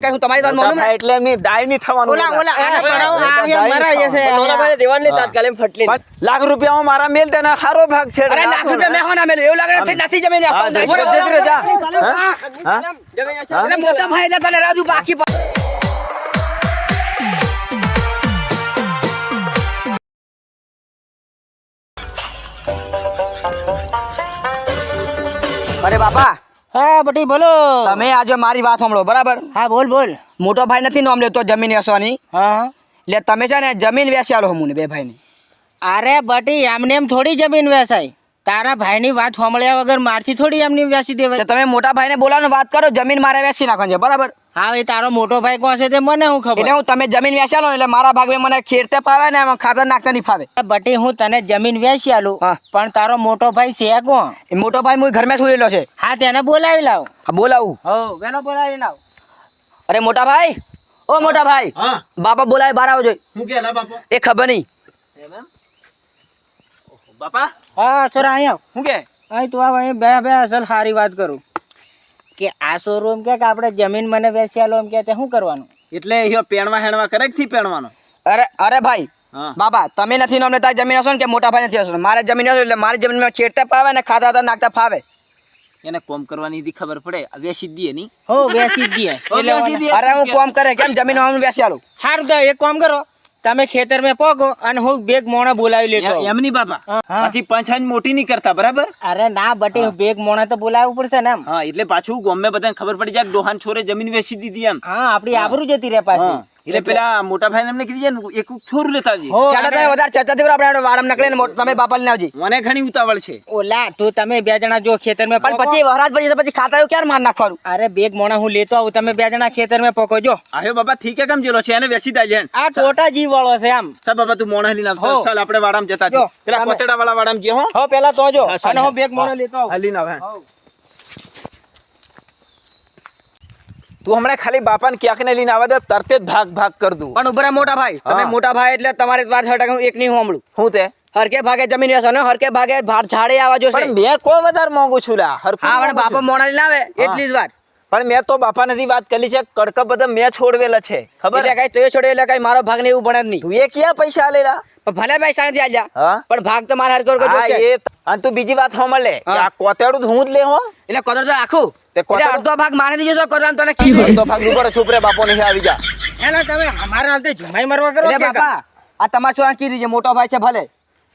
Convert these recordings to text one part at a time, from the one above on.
કઈ હું તમારી વાત મોટા માનું ભાઈ એટલે એમની ડાય નહીં થવાનું ઓલા ઓલા આને પડાવો આ ડાય મરાઈ નહીં જશે થવાનું. નોના ભાઈને દેવાનું નહીં તાત્કાલિક ફટલી લાખ રૂપિયા મારા મેલ તેના સારો ભાગ છે અરે લાખ રૂપિયા મે હોના મેલ એવું લાગે છે નથી જમીન આપવાનું. જતી રહે, જા. હા? હા? જમીન. એટલે મોટા ભાઈ એટલે તને રાજુ બાકી અરે બાપા હા બટી બોલો. તમે આજે મારી વાત સાંભળો બરાબર? હા બોલ બોલ. મોટો ભાઈ નથી નામ લેતો જમીન વેચવાની. હા. એટલે તમે છે ને જમીન વેચ્યાલો હું બે ભાઈની. અરે બટી એમને એમ થોડી જમીન વેચાય. તારા ભાઈની વાત સાંભળ્યા વગર મારથી થોડી એમની તો દેવાય. તમે મોટા ભાઈને બોલાવો વાત કરો જમીન મારે વેસી નાખવાની છે બરાબર? હા એ તારો મોટો ભાઈ કોણ છે તે મને હું એટલે ખબર હું તમે જમીન વેચ્યાલો એટલે મારા ભાગમાં મને ખેડતે પાવે ને એમાં ખાતર નાખતા નહીં ફાવે. બટી હું તને જમીન વેચી આલું પણ તારો મોટો ભાઈ છે કોણ? એ મોટો ભાઈ હું ઘરમાં સુરેલો છે. હા તેને બોલાવી લાવ. હા, બોલાવું. હો વેનો બોલાવી લાવ. અરે મોટા ભાઈ? ઓ મોટા ભાઈ. હા. બાપા બોલાય બહાર આવજો હું કે બાપા? એ ખબર નહીં. બાપા? હા છોરા અહીંયા. હું કે? અહીં તું આવ અહીં બે બે અસલ સારી વાત કરું. કે આ શોરૂમ કે કે આપણે જમીન મને વેચી આલો એમ કે શું કરવાનું? એટલે અહીંયા પેણવા હેણવા કરે થી પેણવાનો? અરે અરે ભાઈ બાબા તમે નથી અમને તારી જમીન હશો ને કે મોટા ભાઈ નથી હશો? મારે જમીન હશો એટલે મારી જમીનમાં છેડતા પાવે ને ખાતા હતા નાખતા ફાવે. એને કોમ કરવાની દી ખબર પડે. વેચી જ ની. હો જ એટલે અરે હું કોમ કરે કેમ જમીન હું વેચી આલું? સારું તો એક કોમ કરો. તમે ખેતરમાં પોગો અને હું બેગ મોણા બોલાવી લેતો. એમની બાપા. પછી પંચાયત મોટી નહીં કરતા બરાબર? અરે ના બટે બેગ મોણા તો બોલાવવું પડશે ને હા એટલે પાછું ગમે બધાને ખબર પડી જાય ડોહાન છોરે જમીન વેચી દીધી એમ. હા આપડી આબરૂ જતી રહે પાછી. એટલે પેલા મોટા ભાઈ એમને કીધી છે ને એક છોરું લેતા આવજે ત્યારે તમે વધારે ચર્ચા થી આપણે વાડમ નકલે ને તમે બાપા ને આવજે. મને ઘણી ઉતાવળ છે. ઓલા તો તમે બે જણા જો ખેતરમાં પણ પછી વહરાજ પછી પછી ખાતા ક્યારે માર નાખવાનું? અરે બેગ મોણા હું લેતો આવું. તમે બે જણા ખેતરમાં પોકો જો. અરે બાપા ઠીક કેમ જેલો છે? એને વેચી દાજે આ ટોટા જીવ વાળો છે આમ. સા બાપા તું મોણા લઈને આવતો. ચાલ આપણે વાડામ જતા પેલા તમે- વાળા વાડામાં જે હો. હો પેલા તો જો. અને હું બેગ મોણા લેતો આવું. હલી આવે તું હમણાં ખાલી બાપાને ક્યાંક ને લઈને આવવા દે તરતે જ ભાગ ભાગ કર દઉં પણ ઉભરા મોટા ભાઈ તમે મોટા ભાઈ એટલે તમારી વાત હટાક હું એક નહીં હોમળું હું તે? હરકે ભાગે જમીન વેચો ને હરકે ભાગે ઝાડે આવવા જોશે. મેં કોઈ વધારે માંગુ છું લા હરકે બાપા મોડા આવે એટલી જ વાત. પણ મેં તો બાપા નથી વાત કરી છે કડક બધા મેં છોડવેલા છે ખબર? એટલે કઈ તો છોડે કઈ મારો ભાગ ને એવું ભણે નહીં. તું એ ક્યાં પૈસા લેલા પણ ભલે પૈસા નથી આલ્યા પણ ભાગ તો મારા હરકો જોશે. અને તું બીજી વાત સાંભળે લે આ કોતેડું હું જ લે હો? એટલે કોતર તો રાખું. તે કોતર અડધો ભાગ મારે દીજો છો કદર તને કીધું. અડધો ભાગ ઉપર ચૂપ રે બાપો નહીં આવી જા. એના તમે અમારા હાથે જુમાઈ મારવા કરો બાપા આ તમારા છોરા કીધી છે મોટો ભાઈ છે ભલે.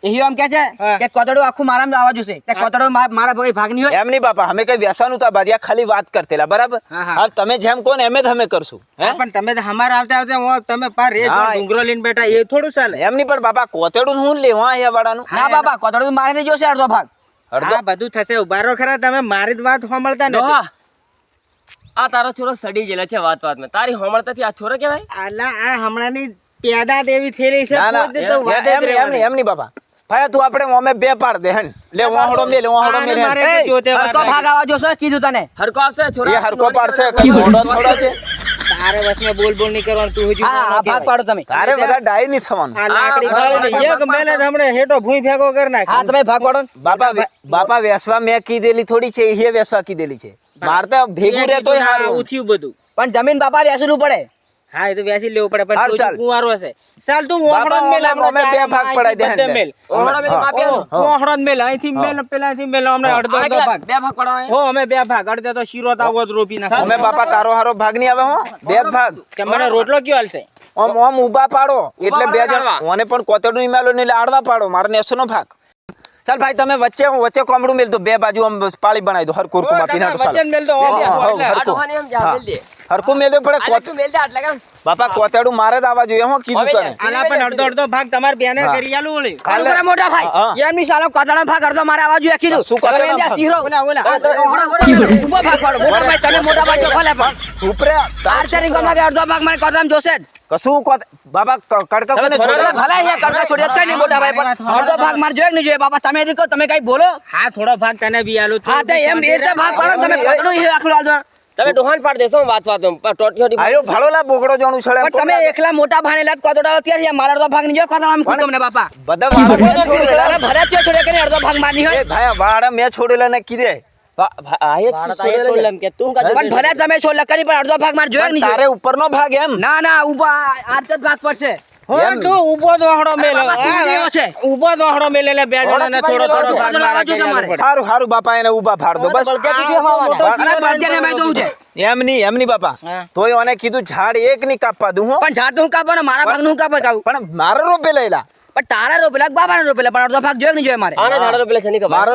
એ એમ કે છે કે કોતડો આખું મારામાં આવવા જોશે. તે કોતડો મારા ભાઈ ભાગ નહીં હોય. એમ નહીં બાપા અમે કઈ વ્યસન ઉતા બાદ ખાલી વાત કરતેલા બરાબર? હા, હા. હવે તમે જેમ કોન એમ જ અમે કરશું હે? પણ તમે અમારા આવતા આવતા હું તમે પાર રે ડુંગરો લઈને બેઠા એ થોડું ચાલે. એમ નહીં પણ બાપા કોતેડું હું લેવા અહીંયા વાળાનું? ના બાપા કોતડું મારે દીજો જોશે અડધો ભાગ. અડધો? બધું થશે ઉભારો ખરા તમે મારી જ વાત સાંભળતા નથી આ તારો છોરો સડી ગયેલો છે વાત વાતમાં. તારી હોમળતાથી આ છોરો કેવાય આલા આ હમણાંની પેદા દેવી થઈ રહી છે વાત નહીં. નહીં એમ નહીં બાપા. ભાઈ તું આપણે અમે બે પાડ દે હન. લે વાહડો વાહડો મે લે મારે એ, તો જોતે વાર અડધો ભાગ જોશે કીધું તને. હરકો આવશે એ હરકો પાડશે. કઈ થોડો છે. તારે વસમાં બોલ બોલ નહીં કરવાનું તું હજુ હા ભાગ પાડો તમે. તારે બધા ડાય નહીં થવાનું. આ લાકડી હા, ગાળીને એક મેલે હમણે હેટો ભૂઈ ભેગો કરી નાખ. હા તમે ભાગ પાડો બાપા બાપા વેસવા મેં કીધેલી થોડી છે એ વેસવા કીધેલી છે. માર તો ભેગું રે તોય હારું. ઉઠ્યું બધું. પણ જમીન બાપા વેચવું પડે. હા એ તો વેસી લેવું પડે પણ તું ચાલ. કુંવારો છે ચાલ તું ઓહળો મેલ અમે- બે ભાગ પડાઈ દે હે મેલ. ઓહળો મેલ માપી ઓહળો મેલ અહીંથી મેલ પેલા અહીંથી મેલ અમને અડધો અડધો ભાગ. બે ભાગ પડવાના હો અમે બે ભાગ અડધો તો શીરો તાવો જ રોપી નાખો. અમે બાપા તારો હારો ભાગ નહીં આવે હો. બે જ ભાગ. કે મને રોટલો કયો હાલશે ઓમ ઓમ ઊભા પાડો. એટલે બે જણ. ઓને પણ કોતરડું મેલો ને એટલે આડવા પાડો. મારે નેસો નો ભાગ. ચાલ ભાઈ તમે વચ્ચે હું વચ્ચે કોમડું મેલ તો બે બાજુ આમ પાળી બનાવી દો. હર કુમા પીનાટો વચ્ચે મેલ તો હો, હા, હો, હો, એટલે આ હરકું. જા. મેલ પડે કોત મેલે આટલે કેમ? બાપા કોતેડું મારે જ આવવા જોઈએ હું કીધું તને. આલા પણ અડધો અડધો ભાગ તમાર બેને કરી આલું ઓલી. અરે મોટા ભાઈ. એમ ની સાલો કોતડાનો ભાગ અડધો મારે આવવા જોઈએ કીધું. શું ત્યાં ભાગ? શીરો. ઓલા ઓલા ઊભો ભાગ પડો. મોટા ભાઈ તમે મોટા ભાઈ ભલે પણ. ઉપરે આર ચારી ગામમાં કે અડધો ભાગ મને કોતડામાં જોશે જ. કશું કોત બાબા કડકા કોને છોડે? ભલા અહીંયા કડકા છોડી કઈ નહીં મોટા ભાઈ પણ અડધો ભાગ માર જોઈએ નહીં જોઈએ. બાબા તમે કહો તમે કઈ બોલો? હા થોડો ભાગ તને બી આલું હા તો એમ એ ભાગ પડો તમે કોતડું આખલું આલજો. તમે ડોહાન પાડ દેશો વાત વાત પણ ટોટીઓથી આયો ભાડો લા બોકડો જાણું છળે તમે એકલા મોટા ભાઈને લાત કોતડાનો ત્યાર મારા અડધો ભાગ નહીં જોઈએ આમ તમને બાપા. બધા વાળા છોડેલા. ભલે ત્યાં છોડે કે અડધો ભાગ મારની એ હોય ભાઈ વાળા મે છોડેલા ને કીધે. એ તું તારે ઉપર ઉપરનો ભાગ એમ? ના ના ઊભા આઠ જ ભાગ પડશે. તું એને કીધું ઝાડ એક ની કાપવા દઉં પણ ઝાડ તો હું કાપવા મારા ભાગનું કાપવા કાપું પણ મારો રોપે લેલા પણ તારા રોપેલા બાબાના રોપેલા પણ અડધો ભાગ જોયો કે નહીં જોયો મારે? આના ઝાડો પેલા છે મારે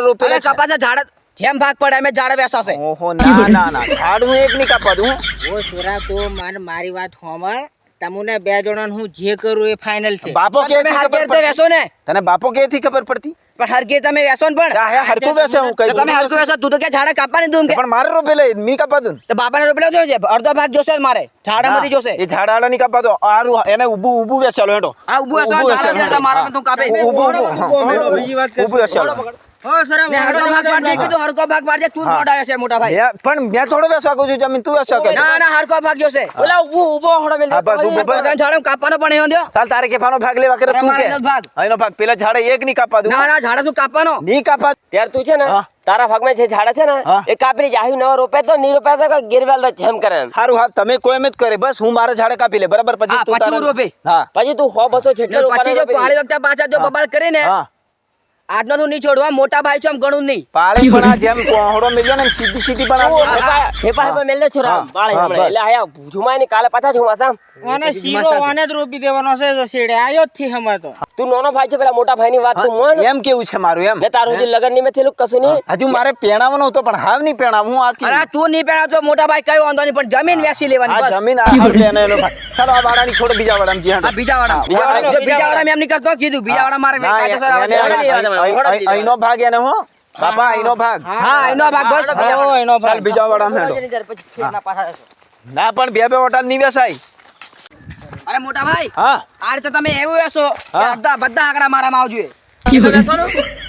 કપાસના ઝાડ જેમ ભાગ પડે અમે ઝાડ વેસાશે. ઓહો ના ના ના. ઝાડ હું એક નહીં કાપવા દઉં ઓ છોરા તો માર મારી વાત હોમળ તમને બે જણાને હું જે કરું એ ફાઇનલ છે. બાપો કે તમે ખબર પડતી? વેસો ને. તને બાપો કેથી ખબર પડતી? પણ હરકે તમે વેસો ને પણ. આ હે હરખું હું કઈ તમે હરખું વેસો તું તો કે ઝાડ કાપવાની તું એમ કે. પણ મારે રોપે લે મી કાપા દઉં તો બાપાને રોપેલો જોયો છે અડધો ભાગ જોશે મારે. ઝાડા માંથી જોશે. એ ઝાડા આડા નહીં કાપવા દો. હારું એને ઊભું ઊભું વેસાલો હેડો. આ ઊભું તો મારા પણ તું કાપે. ઊભું ઊભું બીજી વાત ઊભું બેસેલો ને હરખો ભાગમાં કીધું હરખો ભાગ પાડજે તું જ પણ મેં થોડો કહું છું જમીન તું કહે ના ના ભાગ જોશે. ઓલા બસ. ઝાડ કાપવાનો પણ એવો દ્યો. ચાલ તારે કેફાનો ભાગ લેવા કરે તું કે. ભાગ. અહીંનો ભાગ. પેલા ઝાડે એક નહીં કાપવા દઉં. ના ના ઝાડ શું કાપવાનો? નહીં કાપવા ત્યાર તું છે ને તારા ભાગમાં જે ઝાડા છે ને એ કાપી જાહ્યું નવા રોપે તો ની રોપે તો ગિરવેલ જેમ કરે સારું હા તમે કોઈ એમ જ કરે બસ હું મારા ઝાડે કાપી લે બરાબર? પછી તું પછી તારા- રોપે. હા. પછી તું હો બસો ને જેટલો પછી જો પાળી વખતે પાછા જો બબાલ કરીને હા. આજનો તું નહીં છોડવા મોટા ભાઈ છે આમ ગણું નહીં. પાળી પણ આ જેમ કોહડો મેલ્યો ને સીધી સીધી પણ આ- હેપા હેપા મેલ દે છોરા હા, બાળે હા, એટલે આયા ઝુમાય ને કાલે પાછા ઝુમા સામ અને શીરો વાને જ રોપી દેવાનો છે તો શેડે આયો જ થી હમણાં તો નાનો ભાઈ છે પેલા મોટા ભાઈ ની વાત તું મન. એમ કેવું છે મારું એમ? ને તારું હજી લગનની મેં થયેલું કશું નહીં હજુ મારે પેણાવનો હતો પણ હાવ નહીં પેણાવ હું આખી અરે તું નહીં પહેરાવ તો મોટા ભાઈ કયો વાંધો નહીં પણ જમીન વેસી લેવાની આ બસ. જમીન આ હારું એનો એનો ભાઈ. ચાલો આ વાડાની છોડ બીજા વાડામાં જી. આ બીજા વાડા બીજા વાડા જો બીજા વાળા એમ નહીં કરતો કીધું બીજા વાળા મારે કાયદેસર આવે અહીં- અહીં- અહીં- અહીંનો ભાગ એને હું. બાપા અહીંનો ભાગ. હા એનો ભાગ બસ. હો, એનો ચાલ ભાગ. બીજા વાડામાં. ના પણ બે બે વટાલ નહીં બેસાય અરે મોટા ભાઈ હા. આ રીતે તમે એવું હશો બધા બધા આંકડા મારામાં આવજો.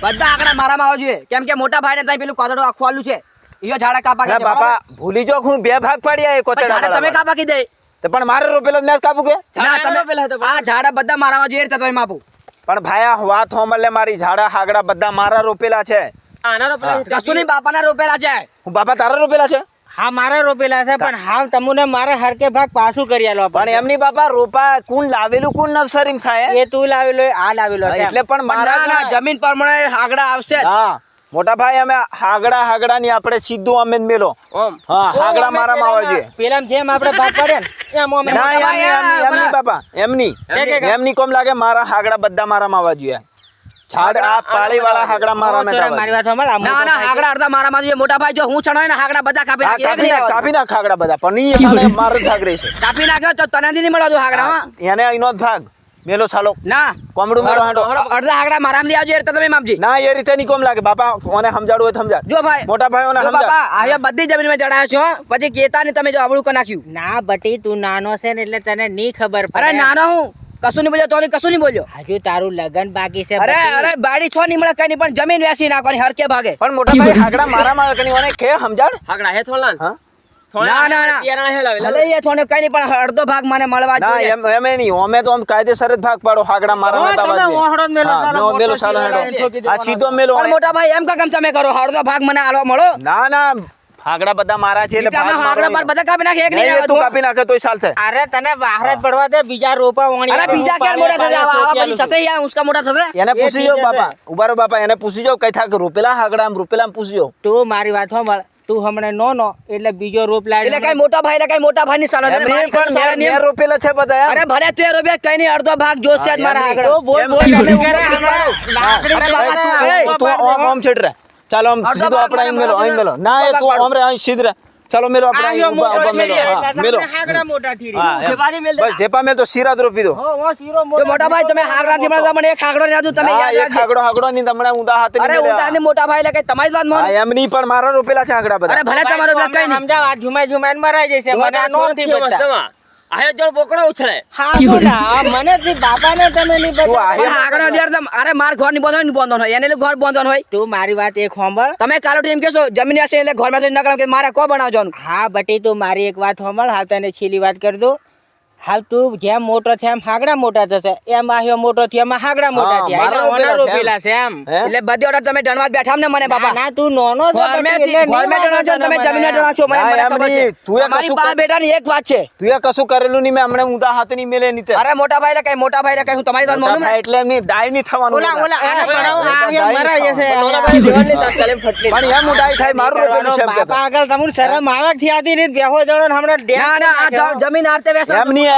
બધા આંકડા મારામાં આવજો. કેમ કે મોટા ભાઈ ને ત્યાં પેલું કોતરડું આખું આલું છે. ઈયો ઝાડા કાપા કે બાપા ભૂલી જો હું બે ભાગ પાડ્યા એ કોતડા ઝાડા તમે કાપા કાપા કીધે તો પણ મારે રોપેલો મેં કાપું કે? ના તમે પેલા આ ઝાડા બધા મારામાં જોઈએ તો એમ આપું પણ ભાઈ આ વાત હોમલે મારી ઝાડા હાગડા બધા મારા રોપેલા છે. આના પેલા કશું નહીં બાપાના રોપેલા છે. હું બાપા તારા રોપેલા છે? હા મારે રોપેલા છે પણ હા તમને મારે હરકે ભાગ પાછું કરી આલો પણ એમની બાપા રોપા કુણ લાવેલું કુણ નવસરી થાય એ તું લાવેલો આ લાવેલો એટલે પણ મારા. જમીન પ્રમાણે હાગડા આવશે હા મોટા ભાઈ અમે હાગડા હાગડા ની આપણે સીધું અમે મેલો. હા હાગડા મારામાં આવે છે પેલા જેમ આપણે ભાગ પડે ને એમ અમે એમની. બાપા એમની. એમની. કોમ લાગે મારા હાગડા બધા મારામાં આવવા જોઈએ. ઝાડ આ પાળી વાળા હાગડા મારામાં જ મારી વાત સાંભળ, ના ના હાગડા અડધા મારામાં જોઈએ. મોટા ભાઈ જો હું ચણો ને હાગડા બધા કાપી નાખી કાપી નાખ કાપી નાખ હાગડા બધા પણ ઈ એકાને મારો ભાગ રહેશે. કાપી નાખ્યો તો તને નહીં મળવા દઉં હાગડા એને અહીંનો જ ભાગ. મેલો સાલો. ના. કોમડું મેલો હાંડો. અડધા હાગડા મારામાં આવજો એટલે તમે માપજી. ના એ રીતે નહીં કોમ લાગે. બાપા ઓને સમજાડવું હોય તો સમજાડ. જો ભાઈ. મોટા સમજાડ. બાપા આવ્યા બધી જમીનમાં ચડાયો છો પછી કેતા ને તમે જો અવળું કરી નાખ્યું. ના બટી તું નાનો છે ને એટલે તને નહીં ખબર અરે પડે. નાનો હું. કશું નહીં બોલ્યો તો કશું નહીં બોલ્યો? હજુ તારું લગન બાકી છે અરે અરે બાડી છો નહીં મળે કઈ નહીં પણ જમીન વેચી નાખવાની હરકે ભાગે. પણ મોટા ભાઈ હાગડા મારા માં કે નહીં ઓને કે સમજાડ હાકડા હે થોડા હા. ના, ના, ના. પિયારા હે લાવેલા. ભલે એ થોડો કઈ નહીં પણ અડધો ભાગ મને મળવા ના એમ એમ નહીં. અમે તો આમ કાયદેસર જ ભાગ પાડો હાગડા જોઈએ મેલો, મેલો- શીરો હેડો. આ સીધો મેલો મોટા ભાઈ એમ કેમ તમે કરો? અડધો ભાગ મને આલો મળો? ના ના હાગડા બધા મારા છે એટલે ફાગડા પર બધા કાપી નાખે એક નહીં તું કાપી નાખે તોય ચાલશે. અરે તને બહાર જ પડવા દે બીજા રોપા વણી અરે બીજા ક્યાં મોટા થશે? આવા આવા પછી થશે યાર ઉસકા મોટા થશે? એને પૂછી જો બાપા ઉભારો બાપા એને પૂછી જો કઈ થાક રોપેલા હાગડા રોપેલા પૂછી તું મારી વાત સાંભળ તું હમણાં નો નો એટલે બીજો રોપ લાવી એટલે કઈ મોટા ભાઈ એટલે કઈ મોટા ભાઈ ની સાલા નહીં, પણ મેં- ને રોપેલો છે બધા અરે ભલે તું એ રૂપિયા કઈ નહીં અડધો ભાગ જોશે જ મારા આગળ. બોલ બોલ કરે હમણાં લાકડી બાબા, તું- ઓમ ઓમ છેડ. ચાલો આમ સીધો આપણે અહીં મેલો અહીં મેલો ના એ તું ભાગ આમ રે અહીં સીધ. રહે. ચાલો મેલો આપણે અહીં મોટો ઊભા થઈ મેલો હા, મેલો. હાગડા મોટા. એમ. ખેપાથી મેલ દે. બસ ઢેપા મેલ તો શીરાત રોપી દો હો, હો, શીરો તો મોટા ભાઈ તમે હાગડા થી મને એક હાગડો ને તમે યાદ એક હાગડો હાગડો ની તમને ઊંધા હાથે અરે મળ્યા. તારની મોટા ભાઈ કઈ તમારી વાત માનો. હા, પણ મારા રોપેલા છે હાગડા બધા. અરે ભલે તમારો ભાઈ, કઈ સમજાવ, આ ઝુમાઈ ઝુમાઈને મરાઈ જશે. મને આ. આયો જો બોકડો ઉછળે. હા, મને થી બાપાને તમે ની તું બતાવો. આહે- પણ હાગડો તમ- અરે માર ઘરની બંધન બંધન હોય એને લીધે ઘર બંધન હોય. તું મારી વાત એક સાંભળ. તમે કાલો એમ કેશો જમીન હશે એટલે ઘરમાં તો નકળ કે મારે કો બનાવજો હા બટી તું મારી એક વાત સાંભળ હા તને છેલી વાત કરી દઉં. હાલ તું જેમ મોટો છે એમ હાગડા મોટા થશે. એમ આહ્યો મોટો થયો એમ હાગડા મોટા હા, થયા. એટલે ઓના રોપેલા છે એમ. એટલે બધી ઓર્ડર તમે ડણવા બેઠા ને મને બાપા. ના, ના તું નોનો છો તમે ગોરમેન્ટ ડણો છો તમે જમીન મને. છો મને મને ખબર છે. તું એ તમારી કશું બા કર- બેટાની એક વાત છે. તું એ કશું કરેલું નહીં મેં હમણાં ઊંધા હાથની મેલે ની તે. અરે મોટા ભાઈ કઈ મોટા ભાઈ કઈ હું તમારી વાત માનું એટલે એટલે એમની ડાઈ ની થવાનું ઓલા ઓલા આને હા, પડાવો, હા, હા, મરાઈ હા, જશે. નાના ભાઈ દેવાને તાત્કાલિક ફટલી પણ એમ ડાય થાય મારું રોપેલું છે એમ આગળ તમને શરમ આવે થી થયાથી ની બેહો જણો હમણે ના ના આ જમીન આરતે બેસો એમ. ના,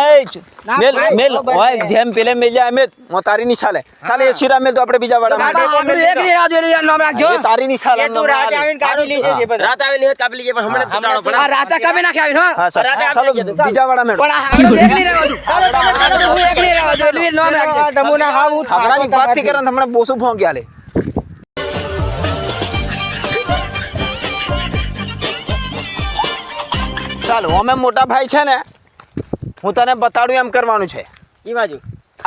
મેલ મેલ બરોબર જેમ પેલે મેલ જાય એમ જ. તારી નહીં ચાલે ચાલે એ શીરા મેલ તો આપણે બીજા વાળામાં બાબા એક નહીં રાહ જોઈ નામ રાખજો. તારી નહીં ચાલે તું રાતે આવીને કાપી લીજે છે રાત આવેલી હોય કાપી લઈએ પણ હમણાં તૂટાડો પણ આ રાતા કમે નાખી આવી હા. સર. ચાલો જઈએ તો ચાલ. બીજા વાળા મેળ. પણ આ એક નહીં રહેવા દઉં. હાગડો હું એક નહીં રહેવા દઉં. એટલું નામ રાખજો. તમુના હાવ હું થાકો થાકડાની વાતથી કરે ને હમણાં બોસું લે ચાલો અમે મોટા ભાઈ છે ને હું તને બતાડું એમ કરવાનું છે. ઈ બાજુ.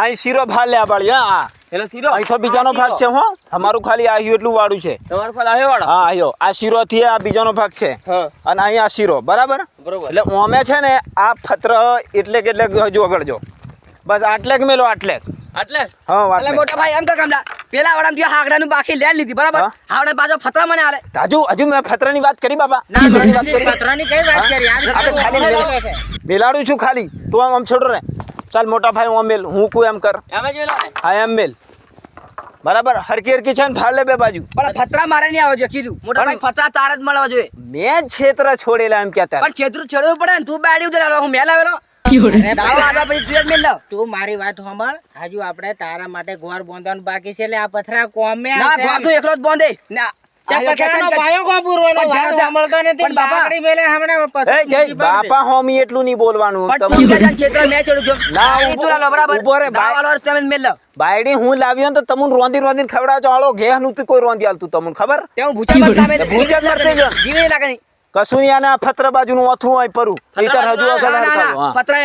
અહીં શીરો ભાગ લે પાડ્યો હા એટલે શીરો? અહીં તો બીજાનો ભાગ છે હો. અમારું ખાલી આવ્યું એટલું વાળું છે. તમારું ખાલી આવ્યો વાળું હા આયો આ શીરો થી આ બીજાનો ભાગ છે. અને અહીં આ શીરો બરાબર? બરોબર. એટલે ઓમે છે ને આ ફત્ર એટલે કે એટલે હજુ આગળ જો બસ આટલે જ મેલો આટલે જ. એટલે એટલે મોટા ભાઈ એમ કે કમલા પેલા બાકી લેન લીધી બરાબર? હાવડે પાછો ફતરા મને આલે. હજુ હજુ મેં ફત્રની વાત કરી બાબા ના, વાત કરી. પતરાની કઈ વાત કરી? યાર? ખાલી મેલાડું છું ખાલી. તું આમ આમ છોડો ને. ચાલ મોટા ભાઈ હું મેલ. હું કોઈ એમ કર. એમ જ મેલો હા એમ મેલ. બરાબર? હરકી હરકી છે ને ફાળ લે બે બાજુ. પણ ફતરા મારે નહીં આવે છે કીધું. મોટા ભાઈ ફતરા તાર જ મળવા જોઈએ. મેં ક્ષેત્ર છોડેલા એમ કહેતા. પણ છેતરું છોડવું પડે ને તું બાડી ઉતરે હું મેલ આવેલો? તું જ મેલ લાવ. તું મારી વાત સાંભળ. હજુ આપણે તારા માટે ઘર બોંધવાનું બાકી છે એટલે આ પથરા કોમે ના. તો એકલો જ બોંધે. ના બાપા- હોમી એટલું નહીં બોલવાનું. બાયડી હું લાવ્યો તો તમને રોંધી રોંધી ખવડાવજો. હાલો ઘેરનું કોઈ રોંધી હાલતું તમને ખબર? ભૂચા લાગે આ ફત્ર બાજુનું ઓથું હોય પરું. હજુ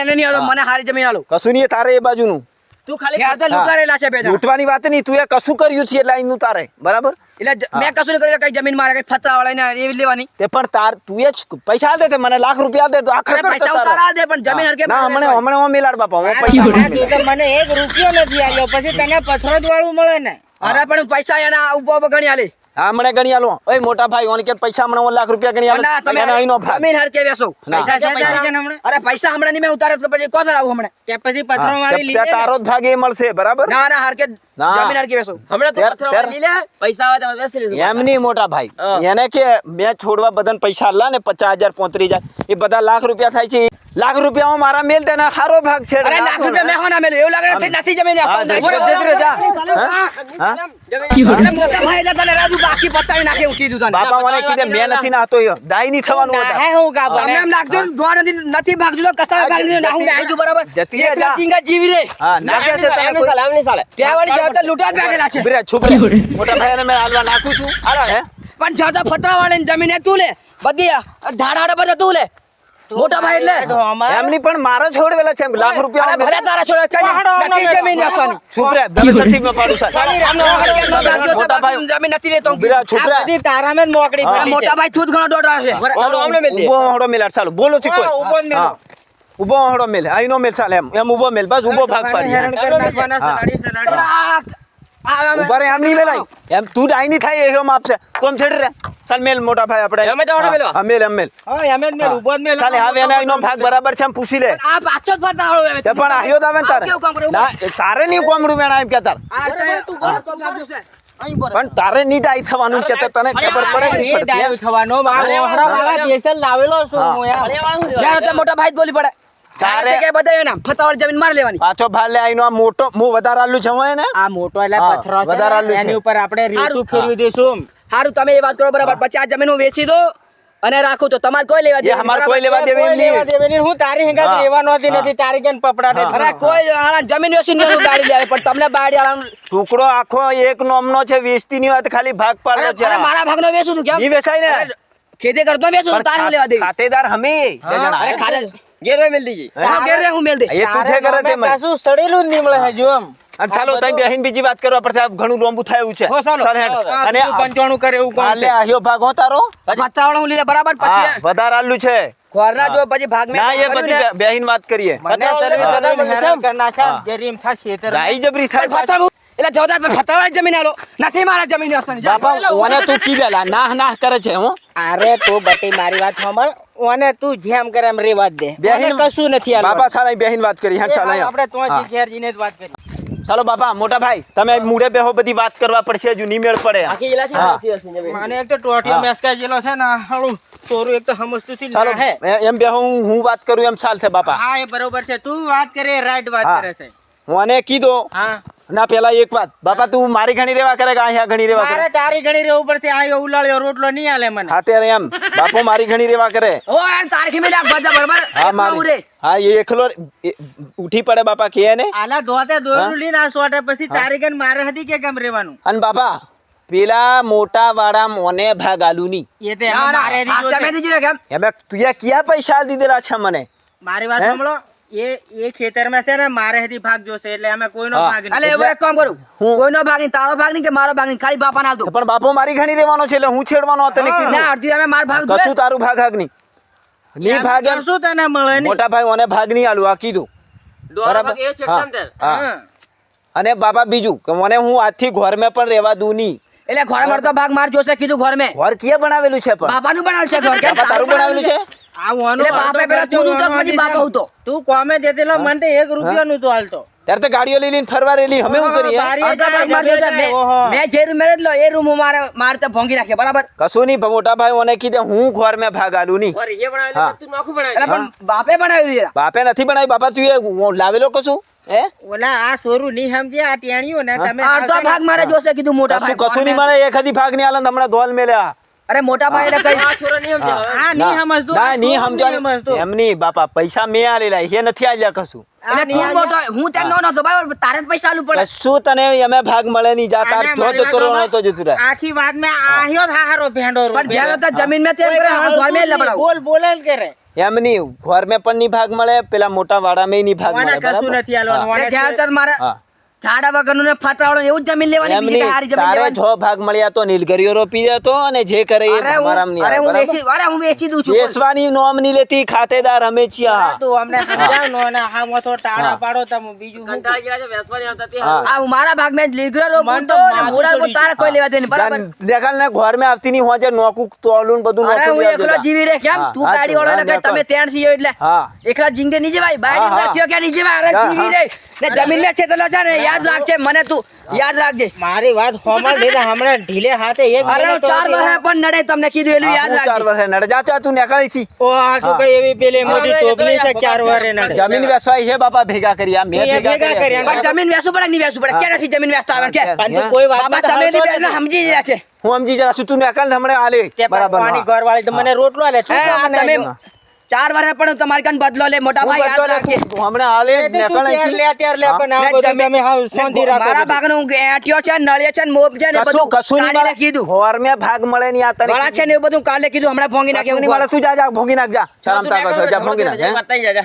એને નહીં આવતો, મને હારી જમીન આલો. એ તારે એ બાજુનું. તું ખાલી ખેર તો લુકારેલા છે બે લૂંટવાની વાત નહીં તું એ કશું કર્યું છે એટલે અહીંનું તારે બરાબર? એટલે મેં કશું નહીં કર્યું કઈ જમીન મારે કઈ ફતરા વાળા એવી લેવાની? તે પણ તાર તું એ જ પૈસા દે તે મને લાખ રૂપિયા દે તો આખા પૈસા ઉતારા દે પણ જમીન. હરકે ના હમણે હમણે હું મિલાડ બાપા હું પૈસા તું તો મને એક રૂપિયો નથી આલ્યો પછી તને પથરો જ વાળું મળે ને. અરે પણ પૈસા એના ઊભો ગણી આલે. હમણે ગણી આલો. ઓય મોટા ભાઈ ઓન કે પૈસા હમણે 1 લાખ રૂપિયા ગણી આલો. ના, તમે અહીંનો ભાગ. જમીન હર કે ના. પૈસા છે તારી? હમણાં. અરે પૈસા હમણાં નહીં મેં ઉતારે તો પછી કોણ આવું હમણે. કે પછી પથરો વાળી લીધે તારો જ ભાગ એ મળશે બરાબર? ના ના હરકે ના. જમીન હરકે વેચો હમણાં તું તેર- પથરા તેર- વાળી લે પૈસા આવે તો બેસી લીધું એમ નહીં મોટા ભાઈ. એને કે મેં છોડવા બધાને પૈસા આલ્લા ને પચાસ હજાર પોત્રીસ હજાર. એ બધા લાખ રૂપિયા થાય છે. લાખ રૂપિયામાં મારા મેલ દે સારો ભાગ છે. અરે લાખ રૂપિયા મેં હોના મેલ્યું એવું લાગે નથી જમીન હા, આપવાનું. ઊભો રહે, જતી જા. હા? હા? મોટા ભાઈ એટલે તને રાજુ બાકી પતાવી નાખે હું કીધું તને. બાપા મને કીધે મેં નથી નાતો એ. દાય નહીં થવાનું હતા હે હું. કાપો તમને એમ લાગતું ને નથી તો ના હું જતી- બરાબર. જતી જા. જીવી રે હા નાખ્યા છે તને કોઈ. ચાલે એમ નહીં ત્યાં વાળી જવાબ લૂંટા જ બેઠેલા છે. ઊભી રહે, મોટા ભાઈને મેં હાલવા નાખું છું. હે? પણ જાદા ફતરા વાળી જમીન એ તું લે બધી ધાડાડે બધા તું લે. મોટા ભાઈ એટલે. એમની પણ મારો છોડવેલા છે લાખ રૂપિયા ભલે તારા છોડે જમીન વેચવાની છોકરા રહે સચિવમાં પાડું મોટા ભાઈ જમીન નથી લેતો આ રહે. બધી તારા મેં પડી મોટા ભાઈ તું જ ઘણો ડોડા છે. ચાલો હમણાં મેલ હળો મેલાડ. ચાલો બોલો થી કોઈ મેલો. ઊભો હળો મેલ. અહીંનો મેલ ચાલે એમ. એમ ઊભો મેલ. બસ ઊભો ભાગ પાડી. ઊભા રે એમ નહીં મેલાય. એમ તું ડાઈ નહીં થાય એમ આપશે. કોમ છેડ રે. ચાલ મેલ મોટા ભાઈ આપણે. અમે જ આવડે મેલવા? હા, મેલ એમ મેલ. હા, એમ જ મેલ, ઊભો જ મેલ. ચાલે હવે એના અહીંનો ભાગ બરાબર છે એમ પૂછી લે. આ પાછો જ ફરતા હળો એમ પણ આયો તો આવે ને આ તારે? ના તારે નહીં કોમડું વેણા એમ કે તાર તું બોલ, કોમ કામ જોશે. પણ તારે નહીં ડાઈ થવાનું કે તને ખબર પડે પડતી ડાયો થવાનો. મારે દેશલ લાવેલો છું હું યાર. મોટા ભાઈ જ બોલી પડે. તારે- તારે કે બધા એના ફતાવાળી જમીન મારી લેવાની? પાછો ભાર લે આઈનો આ મોટો હું વધારે આલું છે હું આ મોટો એટલે પથરો છે વધારે આલું છે. એની ઉપર આપણે રીતું ફેરવી દઈશું. સારું તમે એ વાત કરો બરાબર. પછી આ જમીન હું વેચી દો અને રાખું તો તમારે કોઈ લેવા દેવા અમારે કોઈ લેવા દેવા એમ કોઈ લેવા નહીં. હું તારી રહેવાનો હતી નથી તારી કેમ પપડાટે. અરે કોઈ જમીન વેચી નહીં ગાડી લેવા પણ તમને બાડી આલાનું- ટુકડો આખો એક નોમનો છે વેચતી ની વાત ખાલી ભાગ પાડો છે. અરે મારા ભાગનો વેચું છું કેમ? ઈ વેચાય ને. ખેતી કરતો વેચું છું તારે લેવા દેવી? ખાતેદાર હમે. અરે ઘેર મેલ દીજી હા? ઘેર હું મેલ દે એ તું છે કરે તે મને. કાસુ સડેલું જ નહીં મળે હજુ એમ. અને ચાલો તમે બેહીન બીજી વાત કરવા પડશે. આ ઘણું લાંબુ થયું છે. ચાલ. હેડ. અને પંચાણું કરે એવું કોણ છે? આહ્યો ભાગ હો તારો. પત્તાવાળો હું લીધે બરાબર? હા પછી વધારે આલ્યું છે. ખોરના જો પછી ભાગ મે ના એ બધી બેહીન વાત કરીએ. મને સર્વિસ સર્વિસ બતાવો. હેરાન કરી નાખ્યા. હા. જેરી એમ રાઈ જબરી થાય ફત્તા એટલે જવદાર પણ ફત્તાવાળા જમીન આલો. નથી મારા જમીન અસન બાપા ઓને તું કી બેલા નાહ નાહ કરે છે હું. અરે તું બટી મારી વાત સાંભળ. ઓને તું જેમ કરે એમ રેવા વાત દે. બેહીન- કશું નથી. બાપા સાલા બેહીન વાત કરી હા ચાલો આપણે તો જ ઘેર જઈને જ વાત કરી. ચાલો બાપા મોટા ભાઈ તમે મૂડે બેહો બધી વાત કરવા પડશે હજુ નહીં મેળ પડે. આખી એલા છે. મને એક તો ટોટી. મેસકા જેલો છે ને હાલું તોરું એક તો સમજતું થી ચાલો એમ બેહો હું હું વાત કરું એમ ચાલશે બાપા. હા એ બરોબર છે. તું વાત કરે રાઈટ વાત કરે છે. મને કીધો. હા. ના પેલા એક વાત. બાપા તું મારી ઘણી રેવા કરે કે અહીંયા ઘણી રેવા કરે? તારી ઘણી રેવું પડશે આ ઉલાળ્યો રોટલો નહીં આલે મને. હા ત્યારે એમ. બાપો મારી ઘણી રેવા કરે. ઓ તારીખ મેં બધા બરાબર? હા. મારી. હા એ એકલો ઉઠી પડે બાપા કે ને? આલા ધોતે દોરું લઈને આ સોટે પછી તારી ઘર મારે હતી કે કેમ રેવાનું? અને બાપા પેલા મોટા વાળા મોને ભાગ આલુ ની એ તો મારે દીધો તમે કેમ? એમે તું ક્યાં પૈસા દીધેલા છે મને? મારી વાત સાંભળો. એ એ ખેતરમાં છે ને મારે હતી ભાગ જોશે એટલે અમે કોઈનો. ભાગ અલે નહીં એવું એક કામ કરું. હું? કોઈનો ભાગ નહીં તારો ભાગ નહીં કે મારો ભાગ નહીં? ખાલી બાપા ના પણ બાપો મારી ઘણી રહેવાનો છે એટલે હું છેડવાનો હતો ને ના અડધી તમે માર ભાગ કશું. તારું ભાગ ભાગ નહીં. ની ભાગ એમ શું તને મળે નહીં? મોટા ભાઈ મને ભાગ નહીં આલું આ કીધું. બરાબર? એ હા. અને બાપા બીજું કે મને હું આજથી ઘર મેં પણ રહેવા દઉં નહીં. એટલે ઘરે મળતો ભાગ માર જોશે કીધું ઘર મેં ઘર ક્યાં બનાવેલું છે પણ? બાપાનું બનાવેલું છે ઘર. તારું બનાવેલું છે. તું તો વાનો પછી હતી બાપા તેમ. હતો. તું કોમે દેતેલો મને એક રૂપિયો નું તું હાલતો. ત્યારે તો ગાડીઓ લઈ લઈને ફરવા રેલી અમે શું કરીએ? બારી અડધો જાય, ભાગ માર ડબે જોશે. જાય, મેં- જે રૂમ મેં લો એ રૂમ મારે મારે તો ભોંગી નાખે બરાબર? કશું નહીં મોટા ભાઈ મને કીધે હું ઘર મેં ભાગ આલું નહીં હા. પણ બાપે બનાવ્યું બાપે નથી બનાવ્યું બાપા તું એ લાવેલો કશું? હે? ઓલા આ સોરું નહીં સમજે આ ટેણિયું ને તમે અડધો ભાગ મારે જોશે કીધું મોટા કશું નહીં મળે એક હજી ભાગ નહીં આલે હમણાં ધોલ મેલ્યા. અરે મોટા ભાઈ કઈ નહીં સમજે હા નહીં સમજતું, ના નહીં સમજતો નહીં એમ નહીં બાપા પૈસા મેં આલેલા હે નથી આલ્યા કશું. એટલે તું મોટો હું ત્યાં નો નતો બરાબર તારે પૈસા આલવું પડે. કશું તને અમે ભાગ મળે નહીં જા તાર જો. તો જતું રહે. આખી વાત મેં આહ્યો જ ભેંડો પણ તો જમીન મેં તેમ કરે હવે ઘર મેં લબડાવું. બોલ બોલે કરે એમ નહીં ઘર મેં પણ નહીં ભાગ મળે પેલા મોટા વાળામાં નહીં ભાગ ઓને મળે કશું નથી મારે હા. ઝાડા વગરનું ને ફાતરાવાળું એવું જ જમીન લેવાની બીજી કઈ હારી જમીન તારે છ ભાગ મળ્યા તો નીલગરીઓ રોપી દેતો અને જે કરે એ અરે અમારામાં અરે હું વેચી અરે હું વેચી દઉં છું પણ. નોમ નહીં લેતી ખાતેદાર અમે છીએ. આ અમને સમજાવ નો ને હા મોથો ટાળા પાડો તમે બીજું શું ગયા છે બેસવા આવતા તે હા. હારું. આ હું મારા ભાગ મેં લીગડો રોપું તો તો ને તારે કોઈ લેવા દે નહીં બરાબર ને ઘર મે આવતી નહીં હોજે નોકું તોલું ને બધું અરે હું એકલો જીવી રે કેમ? તું ગાડી વાળો. તમે ત્યાં થી એટલે. હા. એકલા જિંદગી નહીં જવાય બાય. કે નહીં જવાય? અરે હા, જીવી હા. રે ને જમીન છેતેલો છે ને યાદ રાખજે મને તું યાદ રાખજે. મારી વાત હોમળ દે હમણાં ઢીલે હાથે એક અરે ચાર વર્ષે પણ નડે તમને કીધું એનું યાદ રાખજે ચાર વર્ષે નડે. જા તું નીકળી છી ઓ આ શું કઈ એવી પેલે મોટી ટોપલી છે ચાર વર્ષે નડે. જમીન વેચવાય હે બાપા ભેગા કરી. આ મે ભેગા. કર્યા. પણ જમીન વેચવું પડે નહીં વેચવું પડે? ક્યાં નથી જમીન વેસતા આવે? કે પણ કોઈ વાત બાબા તમે ની વેચતા, સમજી ગયા છે હું સમજી જરા છું તું નીકળ હમણાં આલે બરાબર. પાણી ઘર વાળી તો મને રોટલો આલે તું તમે. ચાર વર્ષે પણ તમારી કન બદલો લે મોટા હું ભાઈ યાદ રાખે હમણે એ તો તું નીકળ ત્યાર લે, અત્યાર લે, પણ આ બધું તમે હાવ શાંતિ રાખો મારા ભાગનું એઠિયો છે નળિયો છે ને મોપ છે ને બધું કશું નહીં મળે. કીધું હોર મે ભાગ મળે ની આ તને ગળા છે ને એવું બધું કાલે કીધું હમણાં ભોંગી નાખે નહીં મળે. તું જા જા ભોગી નાખ જા. શરમ તા હોય જા ભોંગી નાખ હે?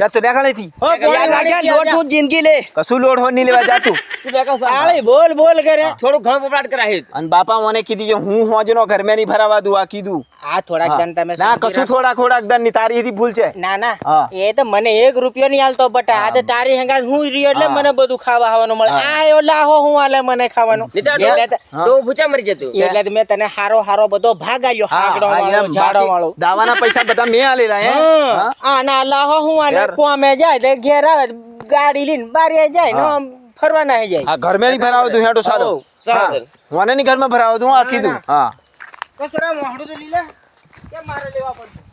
જા, તું નીકળથી હો, યાદ રાખે લોટ હું જિંદગી લે. કશું લોડ હો નહીં લેવા જા તું. તું બોલ બોલ કરે. થોડું ઘણું પોપડાટ કરાય. અને બાપા મને કીધી કે હું હોજનો ઘર મે નહીં ભરાવા દઉં આ કીધું. આ થોડાક દાન તમે ના કશું. થોડા થોડાક દાનની તારી એથી ભૂલ છે. ના ના. એ તો મને એક રૂપિયો નહીં હાલતો બટા આ તો તારી હંગાત હું રહ્યો એટલે મને બધું ખાવા ખાવાનું મળે. આ એવો લાહો હું આલે મને ખાવાનું. તો એટલે ભૂચા મરી જતું. એટલે મેં તને હારો હારો બધો ભાગ આલ્યો હાકડો વાળો ઝાડો વાળો. દાવાના પૈસા બધા મેં આલેલા હે. આ ના આના લાહો હું આલે. કોમે જાય તો ઘેર આવે ગાડી લઈને બારે જાય ને ફરવા ના જાય. હા ઘર મેં નહીં ભરાવા દઉં હેડો સારો મને નહીં ઘરમાં ભરાવતું દઉં આ કીધું. હા. કસરા મોહડું તો લીલા. કે મારે લેવા પડશે?